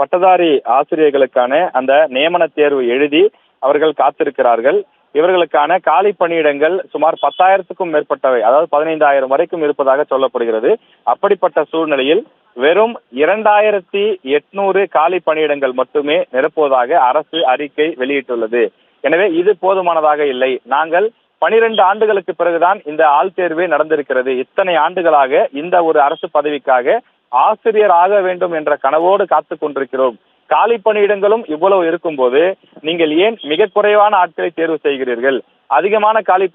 பட்டதாரி ஆசிரியர்களுக்கான அந்த நியமன தேர்வு எழுதி அவர்கள் காத்திருக்கிறார்கள். இவர்களுக்கான காலி பணியிடங்கள் சுமார் பத்தாயிரத்துக்கும் மேற்பட்டவை அதாவது பதினைந்தாயிரம் வரைக்கும் இருப்பதாக சொல்லப்படுகிறது. அப்படிப்பட்ட சூழ்நிலையில் வெறும் இரண்டாயிரத்தி எட்நூறு காலி பணியிடங்கள் மட்டுமே நிரப்புவதாக அரசு அறிக்கை வெளியிட்டுள்ளது. எனவே இது போதுமானதாக இல்லை. நாங்கள் பனிரெண்டு ஆண்டுகளுக்கு பிறகுதான் இந்த ஆள் தேர்வே நடந்திருக்கிறது. இத்தனை ஆண்டுகளாக இந்த ஒரு அரசு பதவிக்காக ஆசிரியர் ஆக வேண்டும் என்ற கனவோடு காத்து கொண்டிருக்கிறோம். காலி பணியிடங்களும் இவ்வளவு இருக்கும்போது நீங்கள் ஏன் மிக குறைவான ஆட்களை தேர்வு செய்கிறீர்கள்? அதிகமான காலி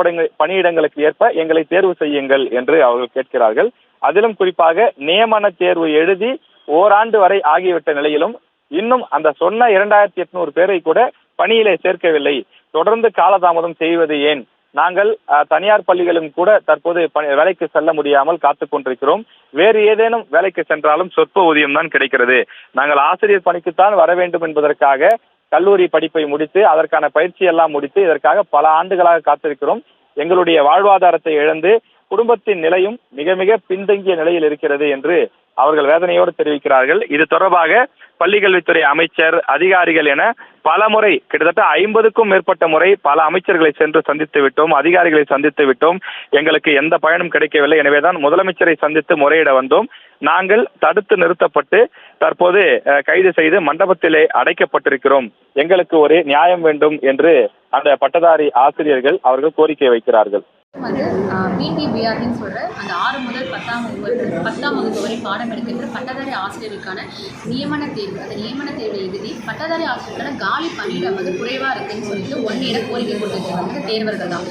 பணியிடங்களுக்கு ஏற்ப எங்களை தேர்வு செய்யுங்கள் என்று அவர்கள் கேட்கிறார்கள். அதிலும் குறிப்பாக நியமன தேர்வு எழுதி ஓராண்டு வரை ஆகிவிட்ட நிலையிலும் இன்னும் அந்த சொன்ன இரண்டாயிரத்தி எட்நூறு பேரை கூட பணியிலே சேர்க்கவில்லை. தொடர்ந்து காலதாமதம் செய்வது ஏன்? நாங்கள் தனியார் பள்ளிகளும் கூட தற்போது வேலைக்கு செல்ல முடியாமல் காத்துக் கொண்டிருக்கிறோம். வேறு ஏதேனும் வேலைக்கு சென்றாலும் சொற்ப ஊதியம் தான் கிடைக்கிறது. நாங்கள் ஆசிரியர் பணிக்குத்தான் வர வேண்டும் என்பதற்காக கல்லூரி படிப்பை முடித்து அதற்கான பயிற்சி எல்லாம் முடித்து இதற்காக பல ஆண்டுகளாக காத்திருக்கிறோம். எங்களுடைய வாழ்வாதாரத்தை இழந்து குடும்பத்தின் நிலையும் மிக மிக பின்தங்கிய நிலையில் இருக்கிறது என்று அவர்கள் வேதனையோடு தெரிவிக்கிறார்கள். இது தொடர்பாக பள்ளிக்கல்வித்துறை அமைச்சர் அதிகாரிகள் என பல முறை கிட்டத்தட்ட ஐம்பதுக்கும் மேற்பட்ட முறை பல அமைச்சர்களை சென்று சந்தித்து விட்டோம் அதிகாரிகளை சந்தித்து விட்டோம். எங்களுக்கு எந்த பயனும் கிடைக்கவில்லை. எனவேதான் முதலமைச்சரை சந்தித்து முறையிட வந்தோம். நாங்கள் தடுத்து நிறுத்தப்பட்டு தற்போது கைது செய்து மண்டபத்திலே அடைக்கப்பட்டிருக்கிறோம். எங்களுக்கு ஒரு நியாயம் வேண்டும் என்று அந்த பட்டதாரி ஆசிரியர்கள் அவர்கள் கோரிக்கை வைக்கிறார்கள். வந்து பிடிபிஆர்னு சொல்கிற அந்த ஆறு முதல் பத்தாம் வகுப்பு பத்தாம் வகுப்பு வரை பாடம் எடுக்கின்ற பட்டதாரி ஆசிரியர்களுக்கான நியமன தேர்வு. அந்த நியமன தேர்வை எழுதி பட்டதாரி ஆசிரியருக்கான காலி பணியிடம் வந்து குறைவாக இருக்குன்னு சொல்லிட்டு ஒன் இடம் கோரிக்கை கொடுத்துருக்காங்க தேர்வர்கள் தான்.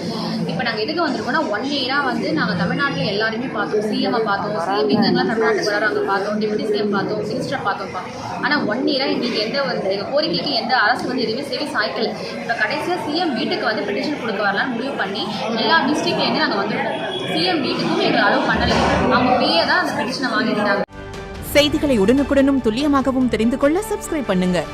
இப்போ நாங்கள் எதுக்கு வந்திருக்கோம்னா ஒன் இயராக வந்து நாங்கள் தமிழ்நாட்டில் எல்லாருமே பார்த்தோம். சிஎம்ஐ பார்த்தோம். சிஎம் எங்கெங்கெல்லாம் தமிழ்நாட்டுக்கு வராங்க அங்கே பார்த்தோம். டெபுட்டி சிஎம் பார்த்தோம். மினிஸ்டர் பார்த்தோம்ப்பா ஆனால் ஒன் இயராக எங்களுக்கு எந்த வந்து எங்கள் கோரிக்கைக்கு எந்த அரசு வந்து எதுவுமே செவி சாய்க்கல. இப்போ கடைசியாக சிஎம் வீட்டுக்கு வந்து பெட்டிஷன் கொடுக்க வரலான்னு முடிவு பண்ணி எல்லா டிஸ்ட்ரிக்ட்லேருந்து நாங்கள் வந்துருக்கோம். சிஎம் வீட்டுக்கும் எங்களை அலோவ் பண்ணலை. அவங்க பிஏ தான் அந்த பெட்டிஷனை வாங்கியிருந்தாங்க. செய்திகளை உடனுக்குடனும் துல்லியமாகவும் தெரிந்து கொள்ள சப்ஸ்கிரைப் பண்ணுங்கள்